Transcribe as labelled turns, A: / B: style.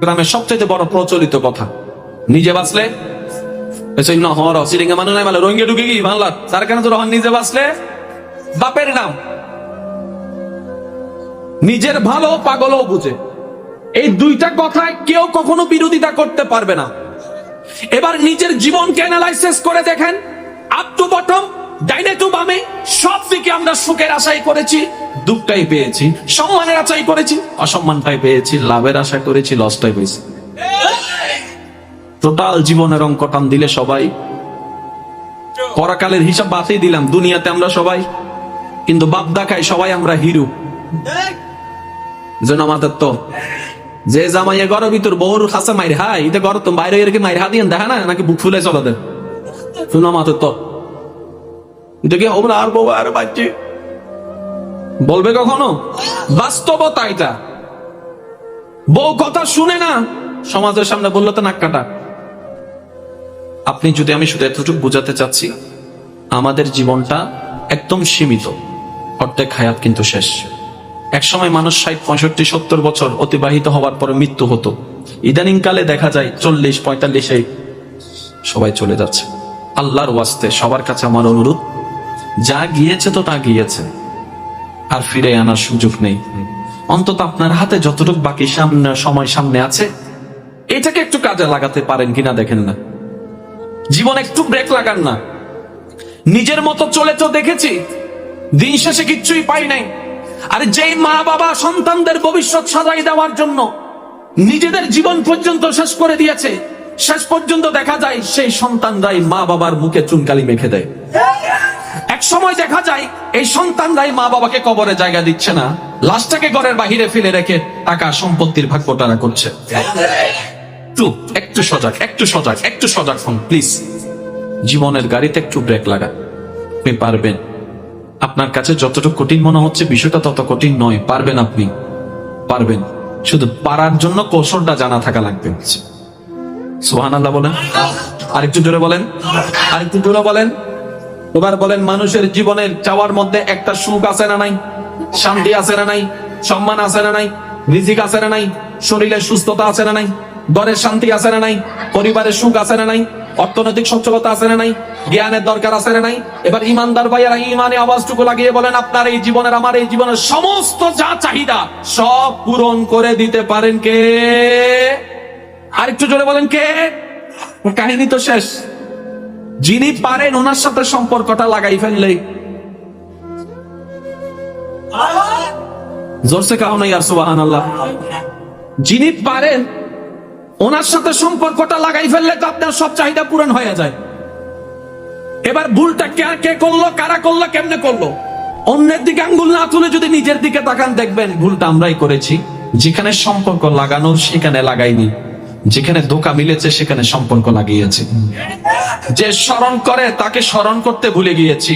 A: গ্রামের সবচেয়ে বড় প্রচলিত কথা। নিজে বাঁচলে? মানে নিজের ভালো পাগলও বুঝে। এই দুইটা কথায় কেউ কখনো বিরোধিতা করতে পারবে না। এবার নিজের জীবনকে অ্যানালাইসিস করে দেখেন। আপ টু বটম, ডাইনে টু বামে, সব দিকে আমরা সুখের আশাই করেছি। দুঃখটাই পেয়েছি, সম্মানের আশাই করেছি, অসম্মানটাই পেয়েছি, লাভের আশা করেছি লসটাই পেয়েছি। টোটাল জীবনের অঙ্কটান দিলে সবাই, পরাকালের হিসাব বাতিই দিলাম, দুনিয়াতে আমরা সবাই, কিন্তু বাপ দেখাই সবাই আমরা হিরো। যেন আমাদের তো যে জামাইয়া ঘর ভিতর বহুর খাসা মাইর হাই এটা ঘর তো বাইরে এরকে মাইর হা দিয়ে দেখা না, নাকি বুক ফুলে চলা দেন শুনো আমাদের তো দেখি হবে আর বউ, আর বাচ্চি বলবে কখনো? বাস্তবতা এটা বউ কথা শুনে না, সমাজের সামনে বললে তো নাক কাটা আপনি যদি আমি শুধু এতটুকু বোঝাতে চাচ্ছি, আমাদের জীবনটা একদম সীমিত। অর্ধেক হায়াত কিন্তু শেষ। একসময় মানুষ ষাট, পঁয়ষট্টি, সত্তর বছর অতিবাহিত হওয়ার পরে মৃত্যু হতো। ইদানিং কালে দেখা যায় চল্লিশ, পঁয়তাল্লিশে সবাই চলে যাচ্ছে। আল্লাহর ওয়াস্তে সবার কাছে আমার অনুরোধ, যা গিয়েছে তো তা গিয়েছে। আর ফিরে আনার সুযোগ নেই। অন্তত আপনার হাতে যতটুকু বাকি সামনে, সময় সামনে আছে, এটাকে একটু কাজে লাগাতে পারেন কিনা দেখেন না। জীবন একটু ব্রেক লাগান না। নিজের মতো চলে তো দেখেছি, দিন শেষে কিচ্ছুই পাই নাই। আর যেই মা, বাবা, সন্তানদের ভবিষ্যৎ সাজাই দেওয়ার জন্য নিজেদের জীবন পর্যন্ত শেষ করে দিয়েছে, শেষ পর্যন্ত দেখা যায় সেই সন্তানরাই মা, বাবার মুখে চুনকালি মেখে দেয়। এক সময় দেখা যায়, এই সন্তানরাই মা বাবাকে কবরে জায়গা দিচ্ছে না। লাশটাকে ঘরের বাহিরে ফেলে রেখে টাকা সম্পত্তির ভাগ বটারা করছে। একটু সজাগ একটু সজাগ একটু সজাগ প্লিজ জীবনের গাড়িতে একটু ব্রেক লাগা আপনি পারবেন। আপনার কাছে যতটুকু কঠিন মনে হচ্ছে বিষয়টা তত কঠিন নয়, পারবেন আপনি। পারবেন। শুধু পারার জন্য কৌশলটা জানা থাকা লাগবে। সুহান আল্লাহ বলেন। আরেকটু জোরে বলেন। আরেকটু জোরে বলেন। এবার বলেন, মানুষের জীবনের চাওয়ার মধ্যে একটা সুখ আছে না নাই? শান্তি আছে না নাই? সম্মান আছে না নাই? রিজিক আছে না নাই? শরীরের সুস্থতা আছে না নাই? ঘরের শান্তি আছে না নাই? পরিবারের সুখ আছে না নাই? অর্থনৈতিক সচ্ছলতা আছে না নাই? জ্ঞানের দরকার আছে না নাই? এবার ইমানদার ভাইয়ারা ইমানে আওয়াজটুকু লাগিয়ে বলেন, আপনার এই জীবনের, আমার এই জীবনের সমস্ত যা চাহিদা, সব পূরণ করে দিতে পারেন কে? আরেকটু জোরে বলেন কে? কাহিনী তো শেষ। যিনি পারেন, ওনার সাথে সম্পর্কটা লাগাই ফেললেই। জোরসে কাও নাই আর সুবাহান আল্লাহ যিনি পারেন, ওনার সাথে সম্পর্কটা লাগাই ফেললে তো আপনার সব চাহিদা পূরণ হয়ে যায়। এবার ভুলটা কে কে করল, কারা করল, কেমনে করল? অন্যের দিকে আঙ্গুল না তুলে যদি নিজের দিকে তাকান, দেখবেন ভুলটা আমরাই করেছি। যেখানে সম্পর্ক লাগানোর, সেখানে লাগাইনি। যেখানে ধোকা মিলেছে, সেখানে সম্পর্ক লাগিয়েছি। যে স্মরণ করে তাকে স্মরণ করতে ভুলে গিয়েছি।